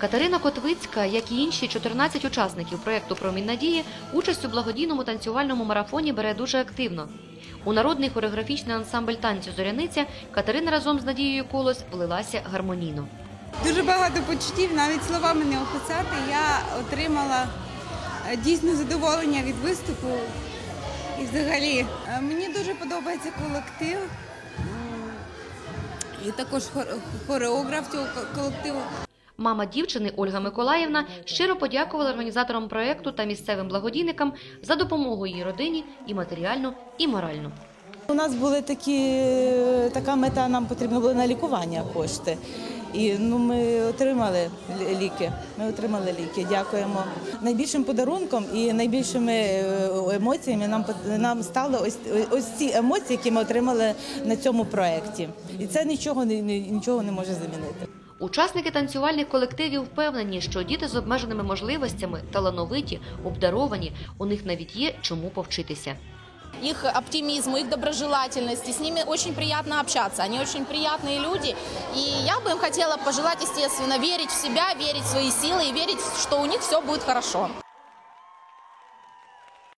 Катерина Котвицька, як і інші 14 учасників проєкту Промінь надії, участь у благодійному танцювальному марафоні бере дуже активно. У народний хореографічний ансамбль танцю Зоряниця Катерина разом з Надією Колос влилася гармонійно. Дуже багато почуттів, навіть словами не описати. Я отримала е, дійсно задоволення від виступу. І взагалі е, мені дуже подобається колектив. І також хор- хореограф цього колективу. Мама дівчини Ольга Миколаївна щиро подякувала організаторам проєкту та місцевим благодійникам за допомогу її родині і матеріально, і морально. У нас були такі, така мета, нам потрібно було на лікування кошти. І ну, ми отримали ліки. Ми отримали ліки. Дякуємо. Найбільшим подарунком і найбільшими е, емоціями нам нам стали ось ось ці емоції, які ми отримали на цьому проєкті. І це нічого нічого не може замінити. Учасники танцювальних колективів впевнені, що діти з обмеженими можливостями, талановиті, обдаровані, у них навіть є чому повчитися. их оптимизму, их доброжелательности. С ними очень приятно общаться. Они очень приятные люди. И я бы им хотела пожелать, естественно, верить в себя, верить в свои силы и верить, что у них все будет хорошо.